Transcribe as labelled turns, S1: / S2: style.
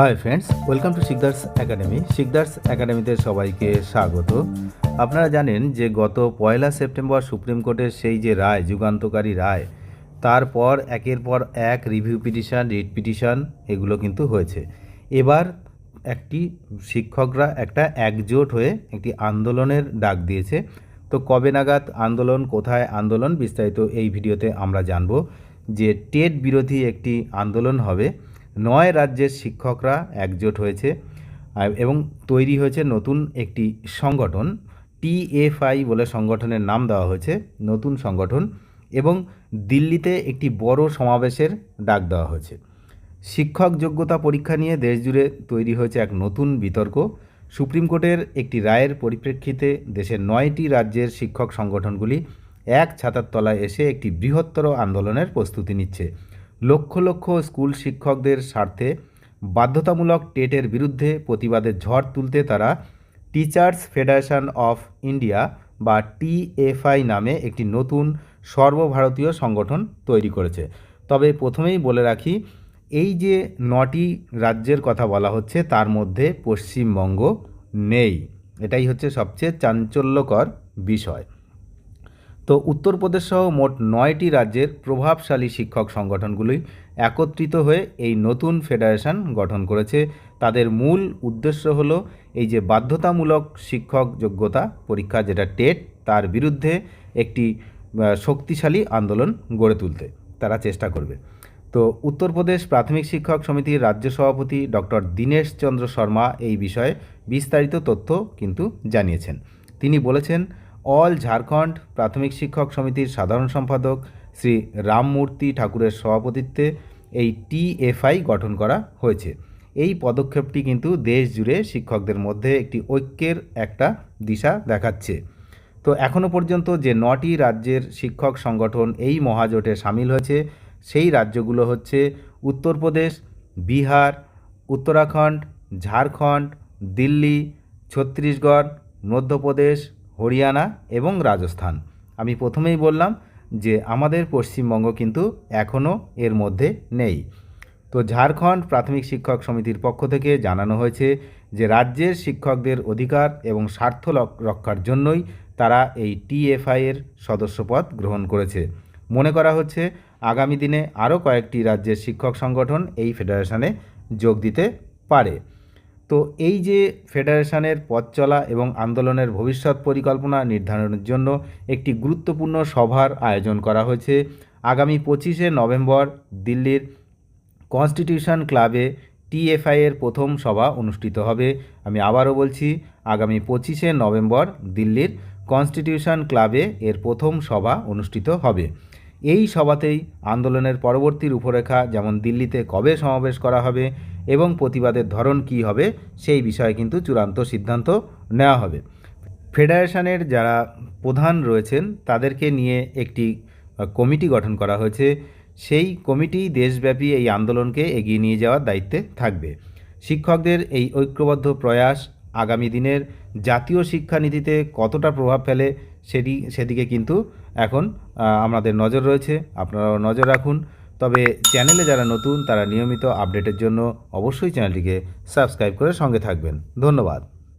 S1: Hi friends welcome to Sikdar's academy Sikdar's একাডেমিতে সবাইকে স্বাগত। আপনারা জানেন যে গত পয়লা সেপ্টেম্বর সুপ্রিম কোর্টের সেই যে রায়, যুগান্তকারী রায়, তারপর একের পর এক রিভিউ পিটিশন রিট পিটিশন এগুলো কিন্তু হয়েছে। এবার একটি শিক্ষকরা একটা একজোট হয়ে একটি আন্দোলনের ডাক দিয়েছে। তো কবে নাগাদ আন্দোলন, কোথায় আন্দোলন, বিস্তারিত এই ভিডিওতে আমরা জানব যে টেট বিরোধী একটি আন্দোলন হবে। নয় রাজ্যের শিক্ষকরা একজোট হয়েছে এবং তৈরি হয়েছে নতুন একটি সংগঠন, টিএফআই বলে সংগঠনের নাম দেওয়া হয়েছে, নতুন সংগঠন, এবং দিল্লিতে একটি বড় সমাবেশের ডাক দেওয়া হয়েছে। শিক্ষক যোগ্যতা পরীক্ষা নিয়ে দেশজুড়ে তৈরি হয়েছে এক নতুন বিতর্ক। সুপ্রিম কোর্টের একটি রায়ের পরিপ্রেক্ষিতে দেশের নয়টি রাজ্যের শিক্ষক সংগঠনগুলি এক ছাতার তলায় এসে একটি বৃহত্তর আন্দোলনের প্রস্তুতি নিচ্ছে। লক্ষ লক্ষ স্কুল শিক্ষকদের স্বার্থে বাধ্যতামূলক টেটের বিরুদ্ধে প্রতিবাদের ঝড় তুলতে তারা teachers federation of India TFI TFI নামে একটি নতুন সর্বভারতীয় সংগঠন তৈরি করেছে। তবে প্রথমেই বলে রাখি, এই যে নটি রাজ্যের কথা বলা হচ্ছে, তার মধ্যে পশ্চিমবঙ্গ নেই। এটাই হচ্ছে সবচেয়ে চাঞ্চল্যকর বিষয়। তো উত্তরপ্রদেশ সহ মোট নয়টি রাজ্যের প্রভাবশালী শিক্ষক সংগঠনগুলি একত্রিত হয়ে এই নতুন ফেডারেশন গঠন করেছে। তাদের মূল উদ্দেশ্য হল এই যে বাধ্যতামূলক শিক্ষক যোগ্যতা পরীক্ষা, যেটা টেট, তার বিরুদ্ধে একটি শক্তিশালী আন্দোলন গড়ে তুলতে তারা চেষ্টা করবে। তো উত্তরপ্রদেশ প্রাথমিক শিক্ষক সমিতির রাজ্য সভাপতি ডক্টর দীনেশ চন্দ্র শর্মা এই বিষয়ে বিস্তারিত তথ্য কিন্তু জানিয়েছেন। তিনি বলেছেন অল ঝাড়খণ্ড প্রাথমিক শিক্ষক সমিতির সাধারণ সম্পাদক শ্রী রামমূর্তি ঠাকুরের সভাপতিত্বে এই টিএফআই গঠন করা হয়েছে। এই পদক্ষেপটি কিন্তু দেশ জুড়ে শিক্ষকদের মধ্যে একটি ঐক্যের একটা দিশা দেখাচ্ছে। তো এখনও পর্যন্ত যে নটি রাজ্যের শিক্ষক সংগঠন এই মহাজোটে সামিল হয়েছে, সেই রাজ্যগুলো হচ্ছে উত্তরপ্রদেশ, বিহার, উত্তরাখণ্ড, ঝাড়খণ্ড, দিল্লি, ছত্তিশগড়, মধ্যপ্রদেশ হরিয়ানা এবং রাজস্থান। আমি প্রথমেই বললাম যে আমাদের পশ্চিমবঙ্গ কিন্তু এখনও এর মধ্যে নেই। তো ঝাড়খণ্ড প্রাথমিক শিক্ষক সমিতির পক্ষ থেকে জানানো হয়েছে যে রাজ্যের শিক্ষকদের অধিকার এবং স্বার্থ রক্ষার জন্যই তারা এই টিএফআই এর সদস্যপদ গ্রহণ করেছে। মনে করা হচ্ছে আগামী দিনে আরও কয়েকটি রাজ্যের শিক্ষক সংগঠন এই ফেডারেশনে যোগ দিতে পারে। তো এই যে ফেডারেশনের পথ চলা এবং আন্দোলনের ভবিষ্যৎ পরিকল্পনা নির্ধারণের জন্য একটি গুরুত্বপূর্ণ সভার আয়োজন করা হয়েছে, আগামী পঁচিশে নভেম্বর দিল্লির কনস্টিটিউশন ক্লাবে টিএফআই এর প্রথম সভা অনুষ্ঠিত হবে। আমি আবারও বলছি, আগামী পঁচিশে নভেম্বর দিল্লির কনস্টিটিউশন ক্লাবে এর প্রথম সভা অনুষ্ঠিত হবে। এই সভাতেই আন্দোলনের পরবর্তী রূপরেখা, যেমন দিল্লিতে কবে সমাবেশ করা হবে এবং প্রতিবাদের ধরন কী হবে সেই বিষয়ে কিন্তু চূড়ান্ত সিদ্ধান্ত নেওয়া হবে। ফেডারেশনের যারা প্রধান রয়েছেন, তাদেরকে নিয়ে একটি কমিটি গঠন করা হয়েছে। সেই কমিটি দেশব্যাপী এই আন্দোলনকে এগিয়ে নিয়ে যাওয়ার দায়িত্বে থাকবে। শিক্ষকদের এই ঐক্যবদ্ধ প্রয়াস আগামী দিনের জাতীয় শিক্ষানীতিতে কতটা প্রভাব ফেলে সেটি, সেদিকে কিন্তু এখন আমাদের নজর রয়েছে। আপনারাও নজর রাখুন। তবে চ্যানেলে যারা নতুন, তারা নিয়মিত আপডেটের জন্য অবশ্যই চ্যানেলটিকে সাবস্ক্রাইব করে সঙ্গে থাকবেন। ধন্যবাদ।